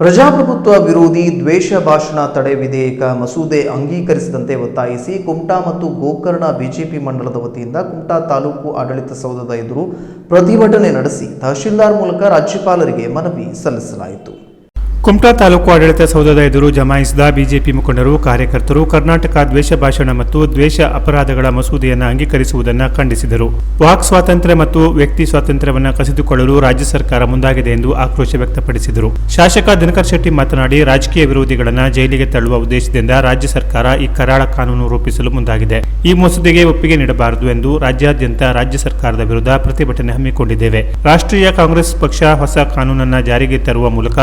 ಪ್ರಜಾಪ್ರಭುತ್ವ ವಿರೋಧಿ ದ್ವೇಷ ಭಾಷಣ ತಡೆ ವಿಧೇಯಕ ಮಸೂದೆ ಅಂಗೀಕರಿಸದಂತೆ ಒತ್ತಾಯಿಸಿ ಕುಮಟಾ ಮತ್ತು ಗೋಕರ್ಣ ಬಿಜೆಪಿ ಮಂಡಲದ ವತಿಯಿಂದ ಕುಮಟಾ ತಾಲೂಕು ಆಡಳಿತ ಸೌಧದ ಎದುರು ಪ್ರತಿಭಟನೆ ನಡೆಸಿ ತಹಶೀಲ್ದಾರ್ ಮೂಲಕ ರಾಜ್ಯಪಾಲರಿಗೆ ಮನವಿ ಸಲ್ಲಿಸಲಾಯಿತು. ಕುಮಟಾ ತಾಲೂಕು ಆಡಳಿತ ಸೌಧದ ಎದುರು ಜಮಾಯಿಸಿದ ಬಿಜೆಪಿ ಮುಖಂಡರು, ಕಾರ್ಯಕರ್ತರು ಕರ್ನಾಟಕ ದ್ವೇಷ ಭಾಷಣ ಮತ್ತು ದ್ವೇಷ ಅಪರಾಧಗಳ ಮಸೂದೆಯನ್ನು ಅಂಗೀಕರಿಸುವುದನ್ನು ಖಂಡಿಸಿದರು. ವಾಕ್ ಸ್ವಾತಂತ್ರ್ಯ ಮತ್ತು ವ್ಯಕ್ತಿ ಸ್ವಾತಂತ್ರ್ಯವನ್ನು ಕಸಿದುಕೊಳ್ಳಲು ರಾಜ್ಯ ಸರ್ಕಾರ ಮುಂದಾಗಿದೆ ಎಂದು ಆಕ್ರೋಶ ವ್ಯಕ್ತಪಡಿಸಿದರು. ಶಾಸಕ ದಿನಕರ್ ಶೆಟ್ಟಿ ಮಾತನಾಡಿ, ರಾಜಕೀಯ ವಿರೋಧಿಗಳನ್ನು ಜೈಲಿಗೆ ತಳ್ಳುವ ಉದ್ದೇಶದಿಂದ ರಾಜ್ಯ ಸರ್ಕಾರ ಈ ಕರಾಳ ಕಾನೂನು ರೂಪಿಸಲು ಮುಂದಾಗಿದೆ. ಈ ಮಸೂದೆಗೆ ಒಪ್ಪಿಗೆ ನೀಡಬಾರದು ಎಂದು ರಾಜ್ಯಾದ್ಯಂತ ರಾಜ್ಯ ಸರ್ಕಾರದ ವಿರುದ್ಧ ಪ್ರತಿಭಟನೆ ಹಮ್ಮಿಕೊಂಡಿದ್ದೇವೆ. ರಾಷ್ಟ್ರೀಯ ಕಾಂಗ್ರೆಸ್ ಪಕ್ಷ ಹೊಸ ಕಾನೂನನ್ನ ಜಾರಿಗೆ ತರುವ ಮೂಲಕ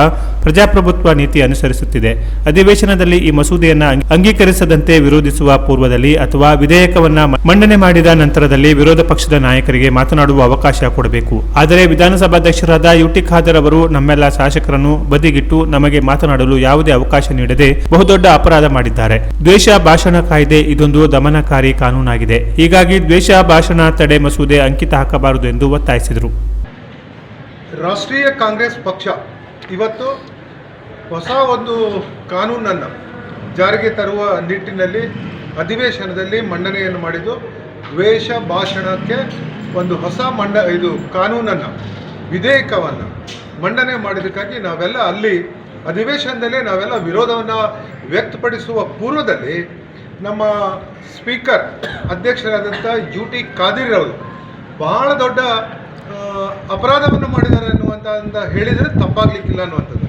ಪ್ರಜಾಪ್ರಭುತ್ವ ನೀತಿ ಅನುಸರಿಸುತ್ತಿದೆ. ಅಧಿವೇಶನದಲ್ಲಿ ಈ ಮಸೂದೆಯನ್ನು ಅಂಗೀಕರಿಸದಂತೆ ವಿರೋಧಿಸುವ ಪೂರ್ವದಲ್ಲಿ ಅಥವಾ ವಿಧೇಯಕವನ್ನ ಮಂಡನೆ ಮಾಡಿದ ನಂತರದಲ್ಲಿ ವಿರೋಧ ಪಕ್ಷದ ನಾಯಕರಿಗೆ ಮಾತನಾಡುವ ಅವಕಾಶ ಕೊಡಬೇಕು. ಆದರೆ ವಿಧಾನಸಭಾಧ್ಯಕ್ಷರಾದ ಯುಟಿ ಖಾದರ್ ಅವರು ನಮ್ಮೆಲ್ಲ ಶಾಸಕರನ್ನು ಬದಿಗಿಟ್ಟು ನಮಗೆ ಮಾತನಾಡಲು ಯಾವುದೇ ಅವಕಾಶ ನೀಡದೆ ಬಹುದೊಡ್ಡ ಅಪರಾಧ ಮಾಡಿದ್ದಾರೆ. ದ್ವೇಷ ಭಾಷಣ ಕಾಯ್ದೆ ಇದೊಂದು ದಮನಕಾರಿ ಕಾನೂನಾಗಿದೆ. ಹೀಗಾಗಿ ದ್ವೇಷ ಭಾಷಣ ತಡೆ ಮಸೂದೆ ಅಂಕಿತ ಹಾಕಬಾರದು ಎಂದು ಒತ್ತಾಯಿಸಿದರು. ರಾಷ್ಟ್ರೀಯ ಕಾಂಗ್ರೆಸ್ ಪಕ್ಷ ಇವತ್ತು ಹೊಸ ಒಂದು ಕಾನೂನನ್ನು ಜಾರಿಗೆ ತರುವ ನಿಟ್ಟಿನಲ್ಲಿ ಅಧಿವೇಶನದಲ್ಲಿ ಮಂಡನೆಯನ್ನು ಮಾಡಿದ್ದು ದ್ವೇಷ ಭಾಷಣಕ್ಕೆ ಒಂದು ಹೊಸ ಮಂಡ, ಇದು ಕಾನೂನನ್ನು, ವಿಧೇಯಕವನ್ನು ಮಂಡನೆ ಮಾಡಿದ್ದಕ್ಕಾಗಿ ನಾವೆಲ್ಲ ಅಲ್ಲಿ ಅಧಿವೇಶನದಲ್ಲಿ ನಾವೆಲ್ಲ ವಿರೋಧವನ್ನು ವ್ಯಕ್ತಪಡಿಸುವ ಪೂರ್ವದಲ್ಲಿ ನಮ್ಮ ಸ್ಪೀಕರ್ ಅಧ್ಯಕ್ಷರಾದಂಥ ಯು ಟಿ ಖಾದಿರ್ ಅವರು ಬಹಳ ದೊಡ್ಡ ಅಪರಾಧವನ್ನು ಮಾಡಿದ್ದಾರೆ ಅನ್ನುವಂಥ ಹೇಳಿದರೆ ತಪ್ಪಾಗಲಿಕ್ಕಿಲ್ಲ ಅನ್ನುವಂಥದ್ದು.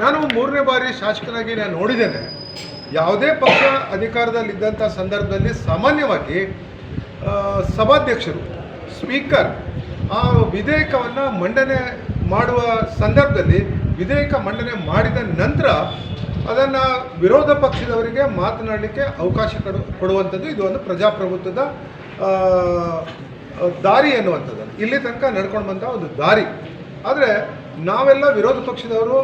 ನಾನು ಮೂರನೇ ಬಾರಿ ಶಾಸಕನಾಗಿ ನಾನು ನೋಡಿದ್ದೇನೆ. ಯಾವುದೇ ಪಕ್ಷ ಅಧಿಕಾರದಲ್ಲಿದ್ದಂಥ ಸಂದರ್ಭದಲ್ಲಿ ಸಾಮಾನ್ಯವಾಗಿ ಸಭಾಧ್ಯಕ್ಷರು, ಸ್ಪೀಕರ್ ಆ ವಿಧೇಯಕವನ್ನು ಮಂಡನೆ ಮಾಡುವ ಸಂದರ್ಭದಲ್ಲಿ ವಿಧೇಯಕ ಮಂಡನೆ ಮಾಡಿದ ನಂತರ ಅದನ್ನು ವಿರೋಧ ಪಕ್ಷದವರಿಗೆ ಮಾತನಾಡಲಿಕ್ಕೆ ಅವಕಾಶ ಕೊಡು, ಕೊಡುವಂಥದ್ದು ಇದು ಒಂದು ಪ್ರಜಾಪ್ರಭುತ್ವದ ದಾರಿ ಎನ್ನುವಂಥದ್ದು. ಇಲ್ಲಿ ತನಕ ನಡ್ಕೊಂಡು ಬಂದ ಒಂದು ದಾರಿ. ಆದರೆ ನಾವೆಲ್ಲ ವಿರೋಧ ಪಕ್ಷದವರು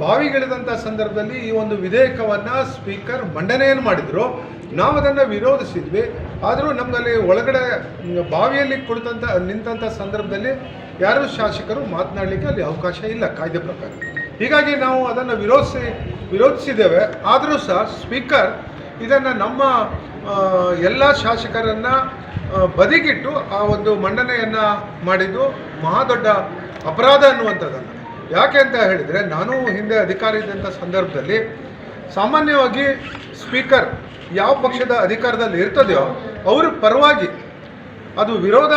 ಬಾವಿಗಿಳಿದಂಥ ಸಂದರ್ಭದಲ್ಲಿ ಈ ಒಂದು ವಿಧೇಯಕವನ್ನು ಸ್ಪೀಕರ್ ಮಂಡನೆಯನ್ನು ಮಾಡಿದರು. ನಾವು ಅದನ್ನು ವಿರೋಧಿಸಿದ್ವಿ. ಆದರೂ ನಮ್ಮಲ್ಲಿ ಒಳಗಡೆ ಬಾವಿಯಲ್ಲಿ ಕುಳಿತಂಥ ನಿಂತಂಥ ಸಂದರ್ಭದಲ್ಲಿ ಯಾರೂ ಶಾಸಕರು ಮಾತನಾಡಲಿಕ್ಕೆ ಅಲ್ಲಿ ಅವಕಾಶ ಇಲ್ಲ ಕಾಯ್ದೆ ಪ್ರಕಾರ. ಹೀಗಾಗಿ ನಾವು ಅದನ್ನು ವಿರೋಧಿಸಿ, ವಿರೋಧಿಸಿದ್ದೇವೆ. ಆದರೂ ಸಹ ಸ್ಪೀಕರ್ ಇದನ್ನು ನಮ್ಮ ಎಲ್ಲ ಶಾಸಕರನ್ನು ಬದಿಗಿಟ್ಟು ಆ ಒಂದು ಮಂಡನೆಯನ್ನು ಮಾಡಿದ್ದು ಮಹಾದೊಡ್ಡ ಅಪರಾಧ ಅನ್ನುವಂಥದ್ದನ್ನು ಯಾಕೆ ಅಂತ ಹೇಳಿದರೆ, ನಾನು ಹಿಂದೆ ಅಧಿಕಾರ ಇದ್ದಂಥ ಸಂದರ್ಭದಲ್ಲಿ ಸಾಮಾನ್ಯವಾಗಿ ಸ್ಪೀಕರ್ ಯಾವ ಪಕ್ಷದ ಅಧಿಕಾರದಲ್ಲಿ ಇರ್ತದೆಯೋ, ಅವರು ಪರವಾಗಿ ಅದು ವಿರೋಧ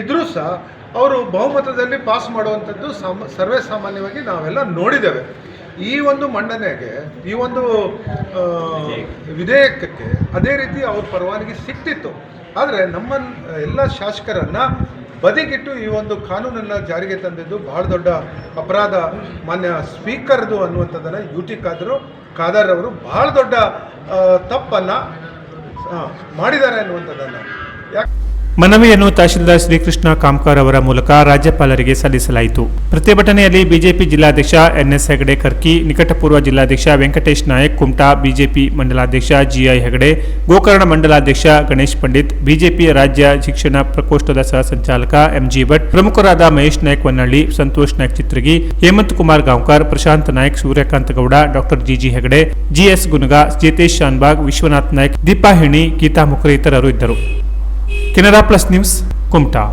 ಇದ್ದರೂ ಸಹ ಅವರು ಬಹುಮತದಲ್ಲಿ ಪಾಸ್ ಮಾಡುವಂಥದ್ದು ಸಾಮ, ಸರ್ವೇ ಸಾಮಾನ್ಯವಾಗಿ ನಾವೆಲ್ಲ ನೋಡಿದ್ದೇವೆ. ಈ ಒಂದು ಮಂಡನೆಗೆ, ಈ ಒಂದು ವಿಧೇಯಕಕ್ಕೆ ಅದೇ ರೀತಿ ಅವ್ರ ಪರವಾನಗಿ ಸಿಕ್ತಿತ್ತು ಆದರೆ ನಮ್ಮ ಎಲ್ಲ ಶಾಸಕರನ್ನು ಬದಿಗಿಟ್ಟು ಈ ಒಂದು ಕಾನೂನನ್ನು ಜಾರಿಗೆ ತಂದಿದ್ದು ಬಹಳ ದೊಡ್ಡ ಅಪರಾಧ ಮಾನ್ಯ ಸ್ಪೀಕರ್ದು ಅನ್ನುವಂಥದ್ದನ್ನು ಯು ಟಿ ಖಾದರು ಖಾದರ್ ಅವರು ಬಹಳ ದೊಡ್ಡ ತಪ್ಪನ್ನು ಮಾಡಿದ್ದಾರೆ ಅನ್ನುವಂಥದ್ದನ್ನು. ಯಾಕೆ ಮನವಿಯನ್ನು ತಹಶೀಲ್ದಾರ್ ಶ್ರೀಕೃಷ್ಣ ಕಾಮ್ಕಾರ್ ಅವರ ಮೂಲಕ ರಾಜ್ಯಪಾಲರಿಗೆ ಸಲ್ಲಿಸಲಾಯಿತು. ಪ್ರತಿಭಟನೆಯಲ್ಲಿ ಬಿಜೆಪಿ ಜಿಲ್ಲಾಧ್ಯಕ್ಷ ಎನ್ಎಸ್ ಹೆಗಡೆ ಕರ್ಕಿ, ನಿಕಟಪೂರ್ವ ಜಿಲ್ಲಾಧ್ಯಕ್ಷ ವೆಂಕಟೇಶ್ ನಾಯಕ್, ಕುಮಟಾ ಬಿಜೆಪಿ ಮಂಡಲಾಧ್ಯಕ್ಷ ಜಿಐ ಹೆಗಡೆ, ಗೋಕರ್ಣ ಮಂಡಲಾಧ್ಯಕ್ಷ ಗಣೇಶ್ ಪಂಡಿತ್, ಬಿಜೆಪಿ ರಾಜ್ಯ ಶಿಕ್ಷಣ ಪ್ರಕೋಷ್ಠದ ಸಹ ಸಂಚಾಲಕ ಎಂಜಿ ಭಟ್, ಪ್ರಮುಖರಾದ Mahesh Naik Vannalli Santosh Naik Chitragi, Hemant Kumar Gaonkar, Prashant Naik Suryakanta Gowda doctor GG Hegde, GS Gunaga, Jeetesh Shanbhag, Vishwanath Nayak, Deepa Heni, Geeta Mukhar ಇತರರು ಇದ್ದರು. Canara plus news Kumta